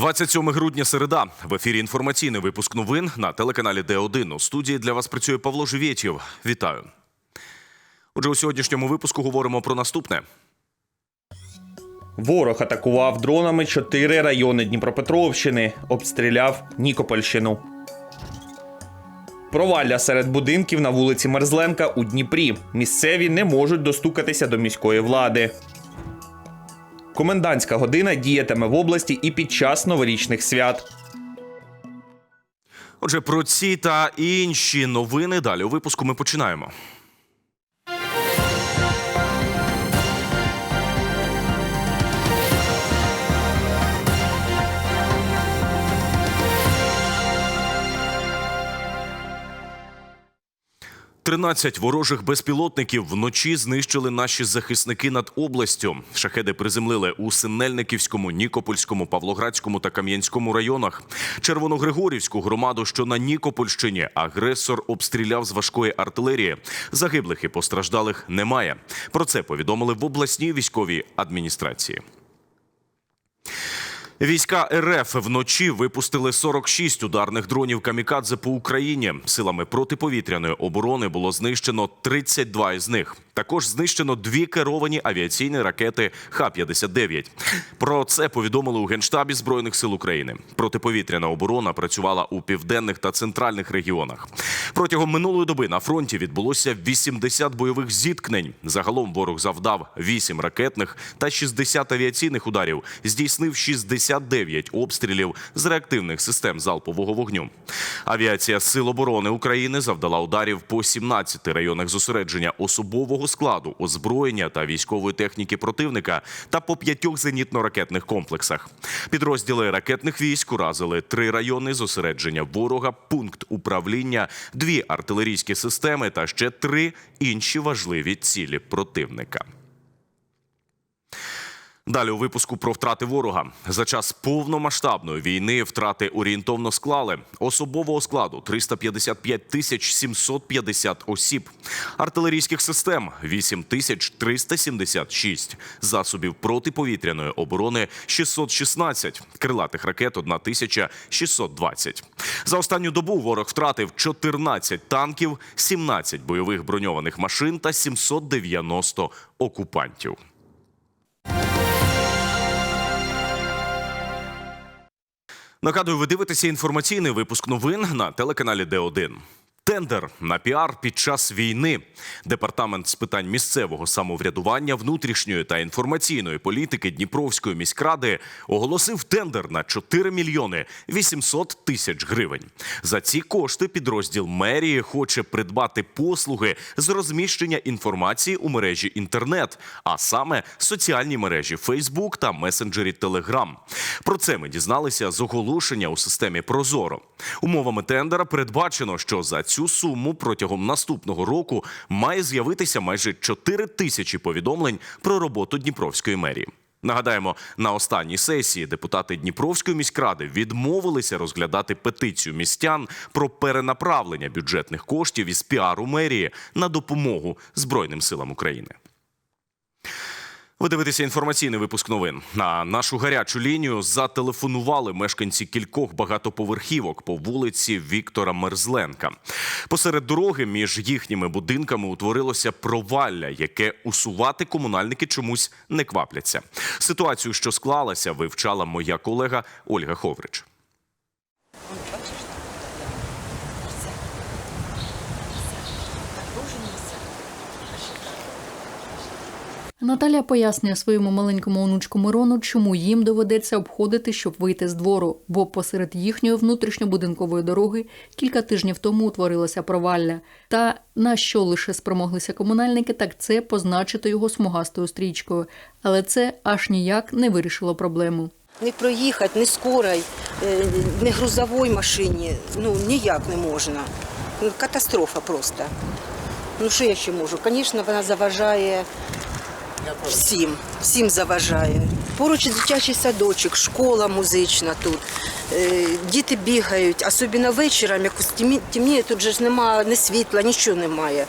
27 грудня середа. В ефірі інформаційний випуск новин на телеканалі Д1. У студії для вас працює Павло Живєтєв. Вітаю. Отже, у сьогоднішньому випуску говоримо про наступне. Ворог атакував дронами чотири райони Дніпропетровщини, обстріляв Нікопольщину. Провалля серед будинків на вулиці Мерзленка у Дніпрі. Місцеві не можуть достукатися до міської влади. Комендантська година діятиме в області і під час новорічних свят. Отже, про ці та інші новини далі у випуску ми починаємо. Тринадцять ворожих безпілотників вночі знищили наші захисники над областю. Шахеди приземлили у Синельниківському, Нікопольському, Павлоградському та Кам'янському районах. Червоногригорівську громаду, що на Нікопольщині, агресор обстріляв з важкої артилерії. Загиблих і постраждалих немає. Про це повідомили в обласній військовій адміністрації. Війська РФ вночі випустили 46 ударних дронів камікадзе по Україні. Силами протиповітряної оборони було знищено 32 із них. Також знищено дві керовані авіаційні ракети Х-59. Про це повідомили у Генштабі Збройних сил України. Протиповітряна оборона працювала у південних та центральних регіонах. Протягом минулої доби на фронті відбулося 80 бойових зіткнень. Загалом ворог завдав 8 ракетних та 60 авіаційних ударів. Здійснив 69 обстрілів з реактивних систем залпового вогню. Авіація Сил оборони України завдала ударів по 17 районах зосередження особового складу, озброєння та військової техніки противника та по п'ятьох зенітно-ракетних комплексах. Підрозділи ракетних військ уразили три райони зосередження ворога, пункт управління, дві артилерійські системи та ще три інші важливі цілі противника. Далі у випуску про втрати ворога за час повномасштабної війни втрати орієнтовно склали особового складу 355 тисяч 750 осіб, артилерійських систем 8 тисяч 376, засобів протиповітряної оборони 616, крилатих ракет 1 тисяча 620. За останню добу ворог втратив 14 танків, 17 бойових броньованих машин та 790 окупантів. Нагадую, ви дивитеся інформаційний випуск новин на телеканалі Д1. Тендер на піар під час війни. Департамент з питань місцевого самоврядування, внутрішньої та інформаційної політики Дніпровської міськради оголосив тендер на 4 мільйони 800 тисяч гривень. За ці кошти підрозділ мерії хоче придбати послуги з розміщення інформації у мережі інтернет, а саме соціальні мережі Facebook та месенджері Telegram. Про це ми дізналися з оголошення у системі Прозоро. Умовами тендера передбачено, що за цю суму протягом наступного року має з'явитися майже 4 тисячі повідомлень про роботу Дніпровської мерії. Нагадаємо, на останній сесії депутати Дніпровської міськради відмовилися розглядати петицію містян про перенаправлення бюджетних коштів із піару мерії на допомогу Збройним силам України. Ви дивитеся інформаційний випуск новин. На нашу гарячу лінію зателефонували мешканці кількох багатоповерхівок по вулиці Віктора Мерзленка. Посеред дороги між їхніми будинками утворилося провалля, яке усувати комунальники чомусь не квапляться. Ситуацію, що склалася, вивчала моя колега Ольга Ховрич. Наталя пояснює своєму маленькому онучку Мирону, чому їм доведеться обходити, щоб вийти з двору, бо посеред їхньої внутрішньобудинкової дороги кілька тижнів тому утворилося провалля. Та на що лише спромоглися комунальники, так це позначити його смугастою стрічкою. Але це аж ніяк не вирішило проблему. Не проїхати, не скорой, е, не грузовій машині. Ну ніяк не можна. Ну, Катастрофа просто. Ну що я ще можу? Звісно, вона заважає всім, всім заважає. Поруч дитячий садочок, школа музична тут. Е, Діти бігають, особливо вечором, якось темні- темніє, тут же ж немає ні світла, нічого немає.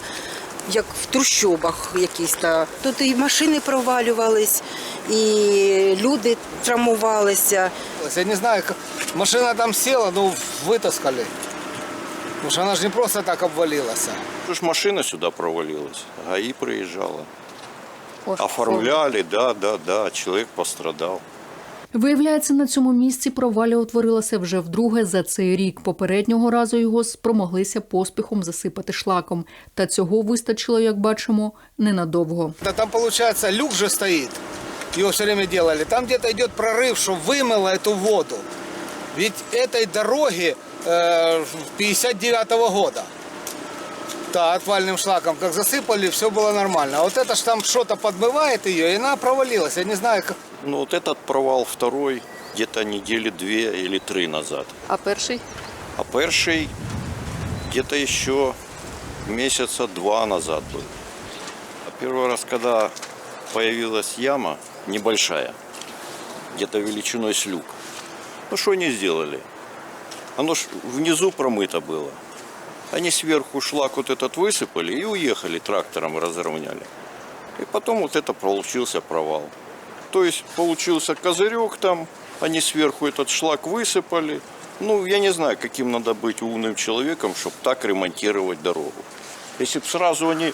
як в трущобах якісь. Та. Тут і машини провалювались, і люди травмувалися. Я не знаю, машина там села, ну вытаскали. Потому что она же не просто так обвалилась. Что ж машина сюда провалилась, ГАИ приезжала Оформляли, да, да, да, человек пострадал. Виявляється, на цьому місці проваля утворилася вже вдруге за цей рік. Попереднього разу його спромоглися поспіхом засипати шлаком. Та цього вистачило, як бачимо, ненадовго. Да там, получается, люк же стоит. Его все время делали. Там где-то идет прорыв, что вымыло эту воду. Ведь этой дороги э, 59 года. Да, отвальным шлаком, как засыпали, все было нормально. А вот это ж там что-то подмывает ее, и она провалилась. Я не знаю, как... Ну вот этот провал второй где-то недели две или три назад. А перший? А перший где-то еще месяца два назад был. А первый раз, когда появилась яма небольшая, где-то величиной с люк, ну что они сделали? Оно ж внизу промыто было. Они сверху шлак вот этот высыпали и уехали трактором разровняли. И потом вот это получился провал. То есть получился козырек там, они сверху этот шлак высыпали. Ну, я не знаю, каким надо быть умным человеком, чтобы так ремонтировать дорогу. Если бы сразу они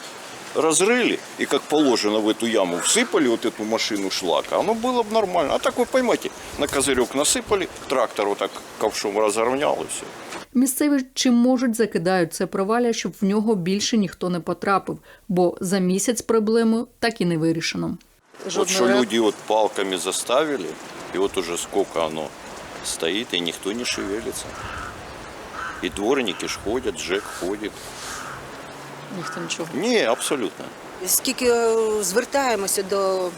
разрыли и, как положено, в эту яму всыпали вот эту машину шлака, оно было бы нормально. А так вы поймете, на козырек насыпали, трактор вот так ковшом разровнял и все. Місцеві чим можуть закидають це провалля, щоб в нього більше ніхто не потрапив, бо за місяць проблему так і не вирішено. Вот что люди вот палками заставили, и вот уже сколько оно стоит, и никто не шевелится. И дворники ж ходят, ЖЭК ходит. Ніхто нічого. Не, абсолютно. Скільки е, звертаємося до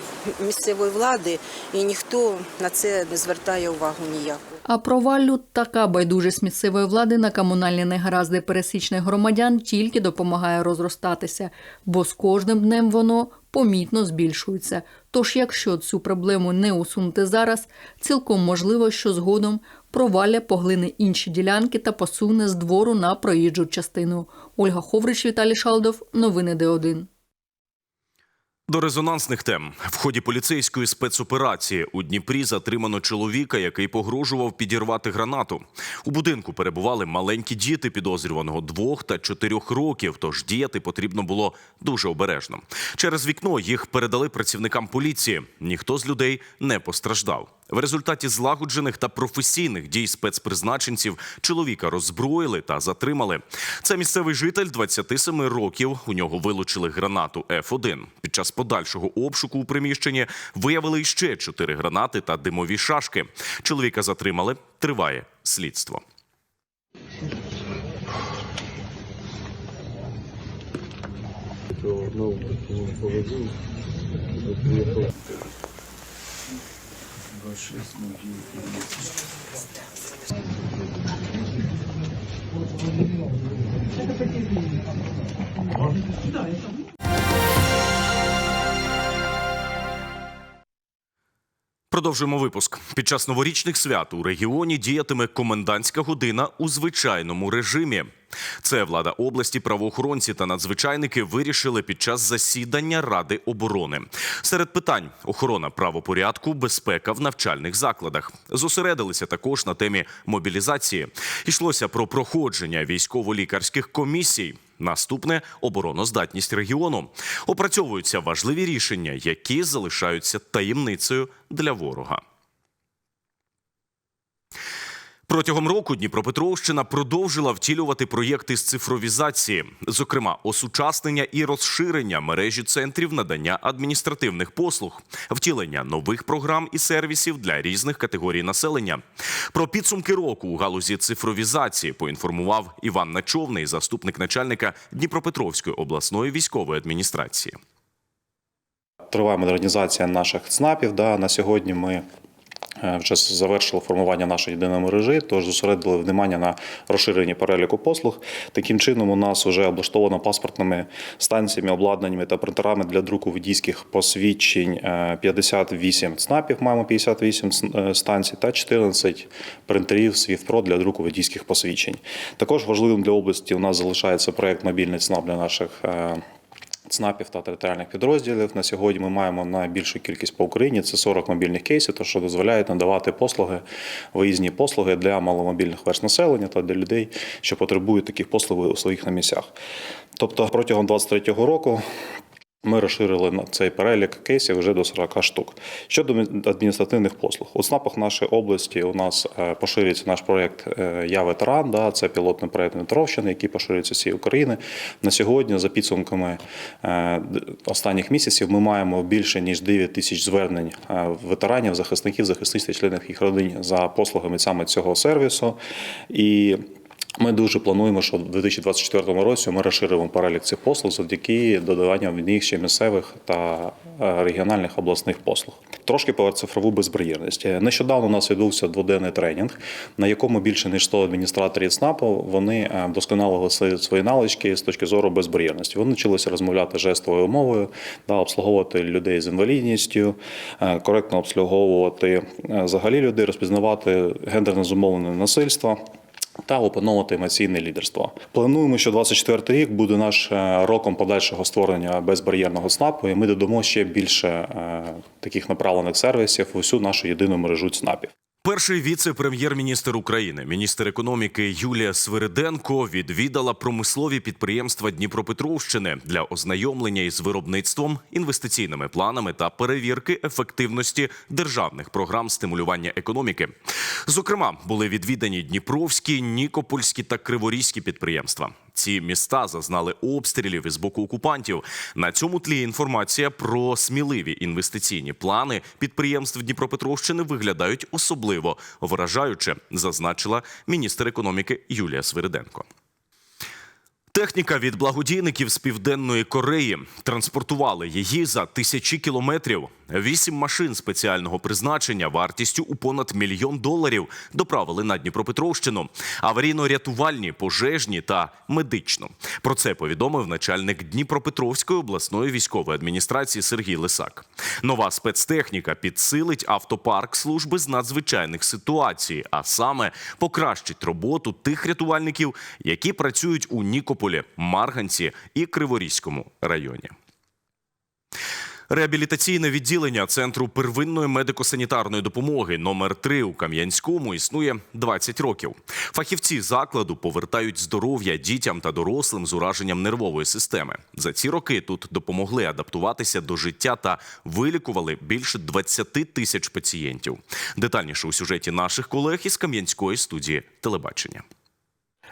місцевої влади, і ніхто на це не звертає увагу ніяку. А проваллю така байдужість місцевої влади на комунальні негаразди пересічних громадян тільки допомагає розростатися, бо з кожним днем воно помітно збільшується. Тож, якщо цю проблему не усунути зараз, цілком можливо, що згодом провалля поглине інші ділянки та посуне з двору на проїжджу частину. Ольга Ховрич, Віталій Шалдов. Новини Д1. До резонансних тем в ході поліцейської спецоперації у Дніпрі затримано чоловіка, який погрожував підірвати гранату. У будинку перебували маленькі діти підозрюваного двох та чотирьох років. Тож діяти потрібно було дуже обережно. Через вікно їх передали працівникам поліції. Ніхто з людей не постраждав. В результаті злагоджених та професійних дій спецпризначенців чоловіка роззброїли та затримали. Це місцевий житель 27 років. У нього вилучили гранату F1. Під час подальшого обшуку у приміщенні виявили ще чотири гранати та димові шашки. Чоловіка затримали. Триває слідство. 26, Продовжуємо випуск. Під час новорічних свят у регіоні діятиме комендантська година у звичайному режимі. Це влада області, правоохоронці та надзвичайники вирішили під час засідання Ради оборони. Серед питань охорона правопорядку, безпека в навчальних закладах. Зосередилися також на темі мобілізації. Йшлося про проходження військово-лікарських комісій. Наступне обороноздатність регіону. Опрацьовуються важливі рішення, які залишаються таємницею для ворога. Протягом року Дніпропетровщина продовжила втілювати проєкти з цифровізації, зокрема осучаснення і розширення мережі центрів надання адміністративних послуг, втілення нових програм і сервісів для різних категорій населення. Про підсумки року у галузі цифровізації поінформував Іван Начовний, заступник начальника Дніпропетровської обласної військової адміністрації. Триває модернізація наших ЦНАПів. Да. На сьогодні ми вже завершили формування нашої єдиної мережі, тож зосередили внимання на розширенні переліку послуг. Таким чином, у нас вже облаштовано паспортними станціями, обладнаннями та принтерами для друку водійських посвідчень е, 58 ЦНАПів. Маємо 58 е, станцій та 14 принтерів СВІФПРО для друку водійських посвідчень. Також важливим для області у нас залишається проект мобільний ЦНАП для наших. ЦНАПів та територіальних підрозділів. На сьогодні ми маємо найбільшу кількість по Україні. Це 40 мобільних кейсів, то що дозволяють надавати послуги, виїзні послуги для маломобільних верст населення та для людей, що потребують таких послуг у своїх на місцях. Тобто протягом 2023 року. Ми розширили на цей перелік кейсів вже до 40 штук. Щодо адміністративних послуг, у ЦНАПах нашої області у нас е, поширюється наш проєкт е, Я ветеран. Да, це пілотний проєкт Дмитровщини, який поширюється всією України. На сьогодні, за підсумками е, останніх місяців, ми маємо більше ніж 9 тисяч звернень ветеранів, захисників, захисниць та членів їх родин за послугами саме цього сервісу. І ми дуже плануємо, що в 2024 році ми розширимо перелік цих послуг завдяки додаванню в них ще місцевих та е, регіональних обласних послуг. Трошки про цифрову безбар'єрність. Е, Нещодавно у нас відбувся дводенний тренінг, на якому більше ніж 100 адміністраторів ЦНАПу вони е, вдосконалили свої- свої навички з точки зору безбар'єрності. Вони навчилися розмовляти жестовою мовою, да, обслуговувати людей з інвалідністю, е, коректно обслуговувати е, взагалі людей, розпізнавати гендерно зумовлене насильство та опановувати емоційне лідерство. Плануємо, що 24 рік буде наш е, роком подальшого створення безбар'єрного СНАПу, і ми додамо ще більше е, таких направлених сервісів в усю нашу єдину мережу ЦНАПів. Перший віце-прем'єр-міністр України, міністр економіки Юлія Свириденко відвідала промислові підприємства Дніпропетровщини для ознайомлення із виробництвом, інвестиційними планами та перевірки ефективності державних програм стимулювання економіки. Зокрема, були відвідані Дніпровські, Нікопольські та Криворізькі підприємства. Ці міста зазнали обстрілів із боку окупантів. На цьому тлі інформація про сміливі інвестиційні плани підприємств Дніпропетровщини виглядають особливо вражаюче, зазначила міністр економіки Юлія Свириденко. Техніка від благодійників з південної Кореї транспортували її за тисячі кілометрів. Вісім машин спеціального призначення вартістю у понад мільйон доларів доправили на Дніпропетровщину. Аварійно-рятувальні, пожежні та медичну. Про це повідомив начальник Дніпропетровської обласної військової адміністрації Сергій Лисак. Нова спецтехніка підсилить автопарк служби з надзвичайних ситуацій, а саме покращить роботу тих рятувальників, які працюють у Нікополі, Марганці і Криворізькому районі. Реабілітаційне відділення Центру первинної медико-санітарної допомоги номер 3 у Кам'янському існує 20 років. Фахівці закладу повертають здоров'я дітям та дорослим з ураженням нервової системи. За ці роки тут допомогли адаптуватися до життя та вилікували більше 20 тисяч пацієнтів. Детальніше у сюжеті наших колег із Кам'янської студії телебачення.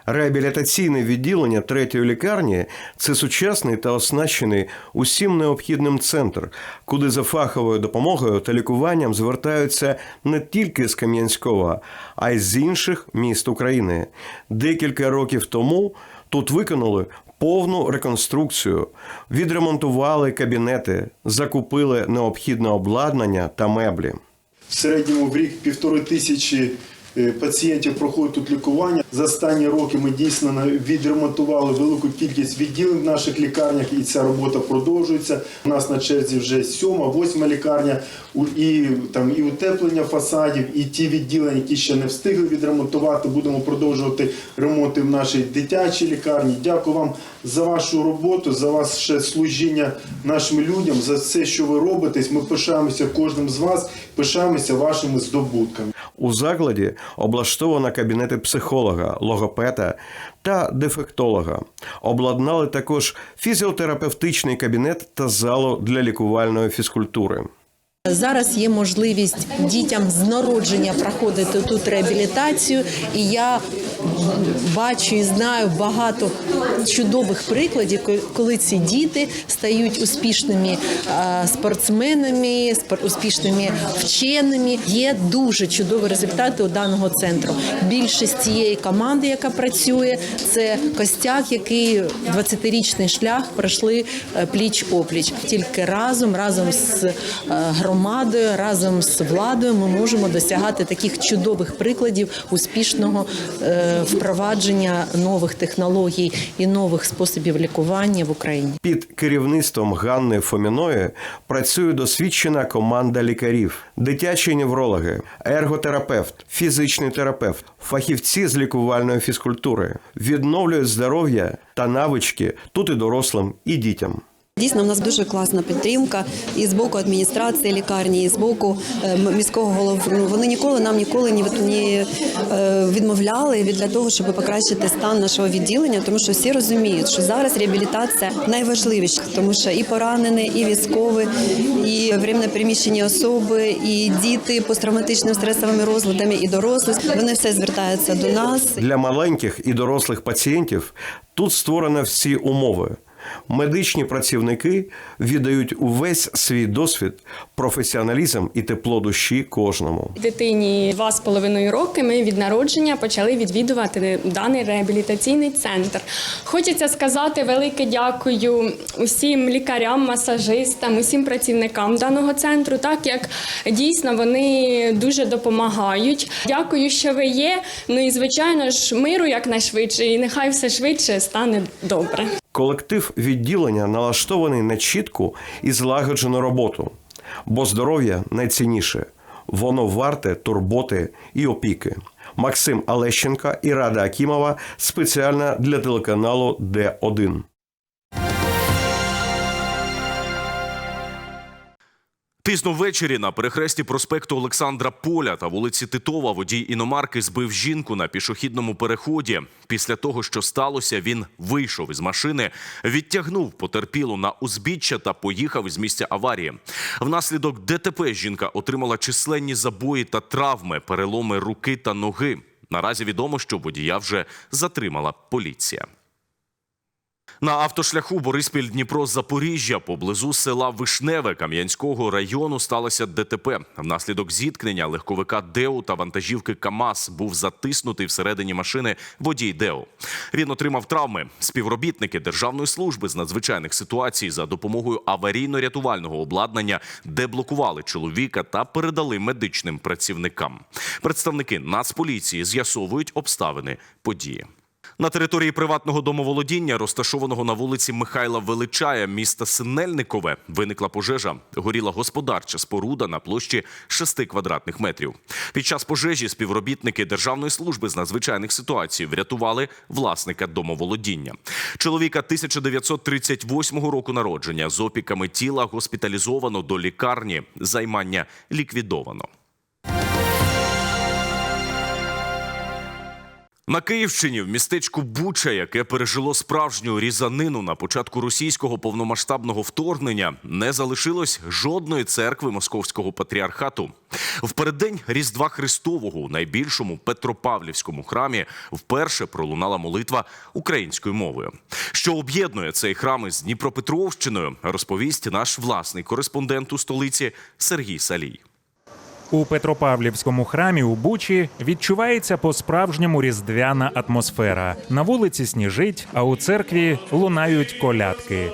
Реабілітаційне відділення третьої лікарні це сучасний та оснащений усім необхідним центр, куди за фаховою допомогою та лікуванням звертаються не тільки з Кам'янського, а й з інших міст України. Декілька років тому тут виконали повну реконструкцію, відремонтували кабінети, закупили необхідне обладнання та меблі. В середньому в рік півтори тисячі пацієнтів проходять тут лікування. За останні роки ми дійсно відремонтували велику кількість відділень в наших лікарнях, і ця робота продовжується. У нас на черзі вже сьома, восьма лікарня, і там і утеплення фасадів, і ті відділення, які ще не встигли відремонтувати. Будемо продовжувати ремонти в нашій дитячій лікарні. Дякую вам за вашу роботу, за ваше служіння нашим людям, за все, що ви робите. Ми пишаємося кожним з вас, пишаємося вашими здобутками. У закладі облаштовано кабінети психолога, логопеда та дефектолога. Обладнали також фізіотерапевтичний кабінет та залу для лікувальної фізкультури. Зараз є можливість дітям з народження проходити тут реабілітацію, і я бачу і знаю багато чудових прикладів, коли ці діти стають успішними е, спортсменами, спор- успішними вченими. Є дуже чудові результати у даного центру. Більшість цієї команди, яка працює, це костяк, який 20-річний шлях пройшли пліч опліч. Тільки разом, разом з е, громадою, разом з владою, ми можемо досягати таких чудових прикладів успішного е, впровадження нових технологій і нових способів лікування в Україні. Під керівництвом Ганни Фоміної працює досвідчена команда лікарів, дитячі неврологи, ерготерапевт, фізичний терапевт, фахівці з лікувальної фізкультури, відновлюють здоров'я та навички тут і дорослим, і дітям. Дійсно, в нас дуже класна підтримка і з боку адміністрації лікарні, і з боку е, міського голови. Ну, Вони ніколи нам ніколи ні, е, відмовляли від для того, щоб покращити стан нашого відділення, тому що всі розуміють, що зараз реабілітація найважливіша, тому що і поранені, і військові, і временно переміщені особи, і діти посттравматичними стресовими розладами, і дорослі. Вони все звертаються до нас. Для маленьких і дорослих пацієнтів тут створено всі умови. Медичні працівники віддають увесь свій досвід, професіоналізм і тепло душі кожному. Дитині два з половиною роки ми від народження почали відвідувати даний реабілітаційний центр. Хочеться сказати велике дякую усім лікарям, масажистам, усім працівникам даного центру, так як дійсно вони дуже допомагають. Дякую, що ви є. Ну і звичайно ж миру якнайшвидше, і нехай все швидше стане добре. Колектив відділення налаштований на чітку і злагоджену роботу, бо здоров'я найцінніше. Воно варте турботи і опіки. Максим Олещенка і Рада Акімова спеціально для телеканалу Д1. Пізно ввечері на перехресті проспекту Олександра Поля та вулиці Титова водій іномарки збив жінку на пішохідному переході. Після того, що сталося, він вийшов із машини, відтягнув потерпілу на узбіччя та поїхав із місця аварії. Внаслідок ДТП жінка отримала численні забої та травми, переломи руки та ноги. Наразі відомо, що водія вже затримала поліція. На автошляху Бориспіль Дніпро Запоріжжя поблизу села Вишневе Кам'янського району сталося ДТП. Внаслідок зіткнення легковика Деу та вантажівки КАМАЗ був затиснутий всередині машини водій Деу. Він отримав травми. Співробітники Державної служби з надзвичайних ситуацій за допомогою аварійно-рятувального обладнання деблокували чоловіка та передали медичним працівникам. Представники Нацполіції з'ясовують обставини події. На території приватного домоволодіння, розташованого на вулиці Михайла Величая, міста Синельникове, виникла пожежа. Горіла господарча споруда на площі 6 квадратних метрів. Під час пожежі співробітники Державної служби з надзвичайних ситуацій врятували власника домоволодіння. Чоловіка 1938 року народження з опіками тіла госпіталізовано до лікарні. Займання ліквідовано. На Київщині в містечку Буча, яке пережило справжню різанину на початку російського повномасштабного вторгнення, не залишилось жодної церкви московського патріархату. В переддень Різдва Христового у найбільшому Петропавлівському храмі вперше пролунала молитва українською мовою. Що об'єднує цей храм із Дніпропетровщиною, розповість наш власний кореспондент у столиці Сергій Салій. У Петропавлівському храмі у Бучі відчувається по-справжньому різдвяна атмосфера. На вулиці сніжить, а у церкві лунають колядки.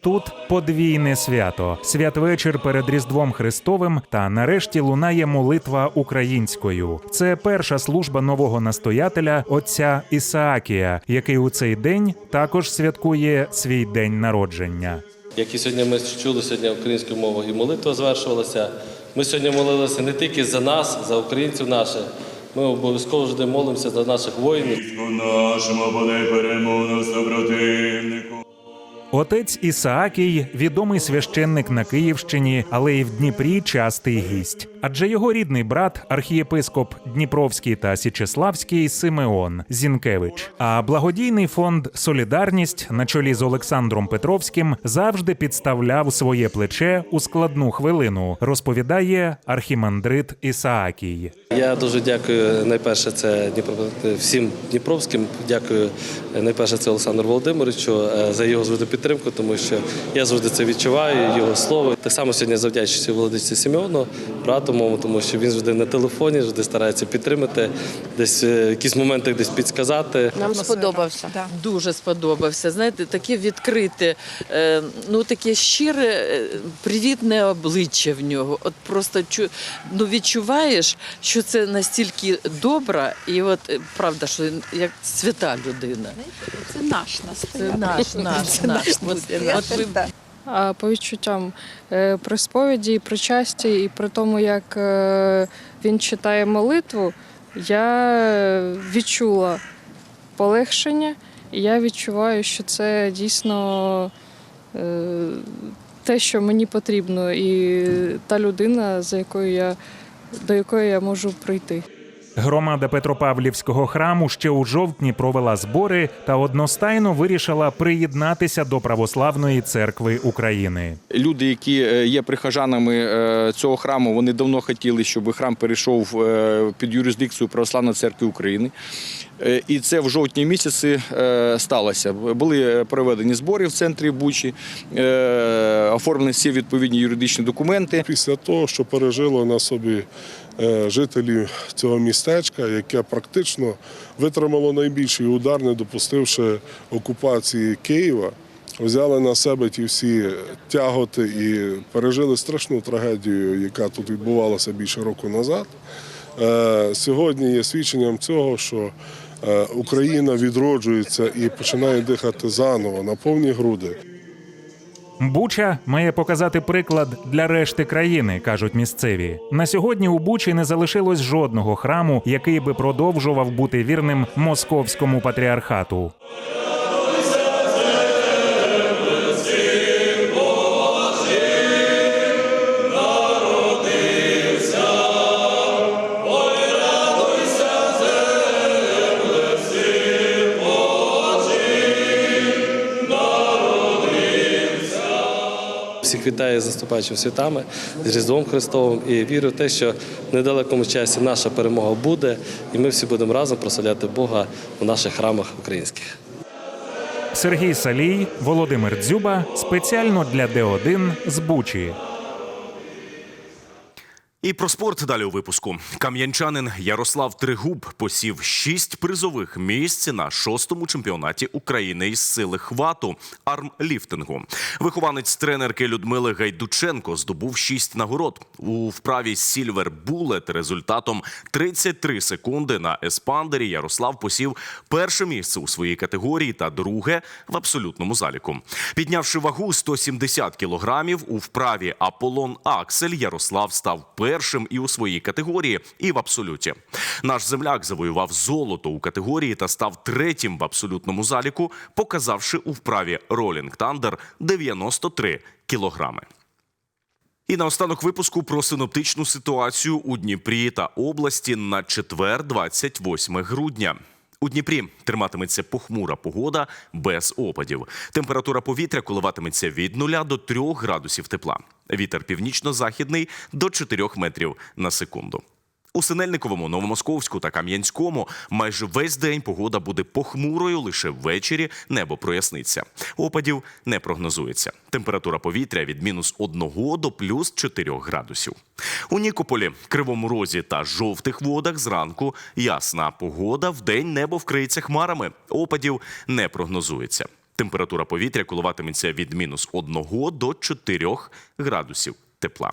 Тут подвійне свято, святвечір перед Різдвом Христовим, та нарешті лунає молитва українською. Це перша служба нового настоятеля отця Ісаакія, який у цей день також святкує свій день народження. Як і сьогодні ми чули сьогодні українською мовою і молитва звершувалася. Ми сьогодні молилися не тільки за нас, за українців наших. Ми обов'язково завжди молимося за наших воїнів. Нашому подай перемогу супротивнику. Отець Ісаакій відомий священник на Київщині, але й в Дніпрі частий гість. Адже його рідний брат, архієпископ Дніпровський та Січеславський Симеон Зінкевич. А благодійний фонд Солідарність на чолі з Олександром Петровським завжди підставляв своє плече у складну хвилину, розповідає архімандрит Ісаакій. Я дуже дякую найперше це Дніпро всім Дніпровським. Дякую найперше це Олександру Володимировичу е, за його завжди підтримку, тому що я завжди це відчуваю. Його слово так само сьогодні завдячуючи Володимиру Сімеону, брату моєму, тому що він завжди на телефоні, завжди старається підтримати, десь е, якісь моменти десь підсказати. Нам сподобався. Дуже сподобався. Знаєте, таке відкрите, ну таке щире, е, привітне обличчя в нього. От просто чу, ну, відчуваєш, що це настільки добра, і от е, правда, що він як свята людина. Це наш Це наш, наш, наш. От, от ви А по відчуттям е, при сповіді, при часті, і при тому, як е, він читає молитву, я відчула полегшення, і я відчуваю, що це дійсно е, те, що мені потрібно, і та людина, за якою я, до якої я можу прийти. Громада Петропавлівського храму ще у жовтні провела збори та одностайно вирішила приєднатися до Православної церкви України. Люди, які е, є прихожанами е, цього храму, вони давно хотіли, щоб храм перейшов е, під юрисдикцію Православної церкви України. І це в жовтні місяці сталося. Були проведені збори в центрі Бучі, оформлені всі відповідні юридичні документи. Після того, що пережило на собі жителі цього містечка, яке практично витримало найбільший удар, не допустивши окупації Києва, взяли на себе ті всі тяготи і пережили страшну трагедію, яка тут відбувалася більше року назад. Е, Сьогодні є свідченням цього, що е, Україна відроджується і починає дихати заново на повні груди. Буча має показати приклад для решти країни, кажуть місцеві. На сьогодні у Бучі не залишилось жодного храму, який би продовжував бути вірним московському патріархату. Всіх вітаю з наступаючими святами, з Різдвом Христовим і вірю в те, що в недалекому часі наша перемога буде, і ми всі будемо разом прославляти Бога у наших храмах українських. Сергій Салій, Володимир Дзюба спеціально для Д1 з Бучі. І про спорт далі у випуску. Кам'янчанин Ярослав Тригуб посів шість призових місць на шостому чемпіонаті України із сили хвату армліфтингу. Вихованець тренерки Людмили Гайдученко здобув шість нагород у вправі Сільвер Булет результатом 33 секунди на еспандері. Ярослав посів перше місце у своїй категорії та друге в абсолютному заліку. Піднявши вагу 170 кілограмів у вправі Аполлон Аксель, Ярослав став першим і у своїй категорії, і в абсолюті. Наш земляк завоював золото у категорії та став третім в абсолютному заліку, показавши у вправі Ролінг Тандер 93 кілограми. І наостанок випуску про синоптичну ситуацію у Дніпрі та області на четвер, 28 грудня. У Дніпрі триматиметься похмура погода без опадів. Температура повітря коливатиметься від 0 до 3 градусів тепла. Вітер північно-західний до 4 метрів на секунду. У Синельниковому, Новомосковську та Кам'янському майже весь день погода буде похмурою. Лише ввечері небо проясниться. Опадів не прогнозується. Температура повітря від мінус 1 до плюс 4 градусів. У Нікополі, Кривому Розі та жовтих водах зранку ясна погода. Вдень небо вкриється хмарами. Опадів не прогнозується. Температура повітря коливатиметься від мінус 1 до 4 градусів тепла.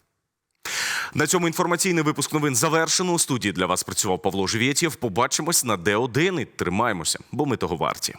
На цьому інформаційний випуск новин завершено. У студії для вас працював Павло Живєтєв. Побачимось на Д1 і тримаємося, бо ми того варті.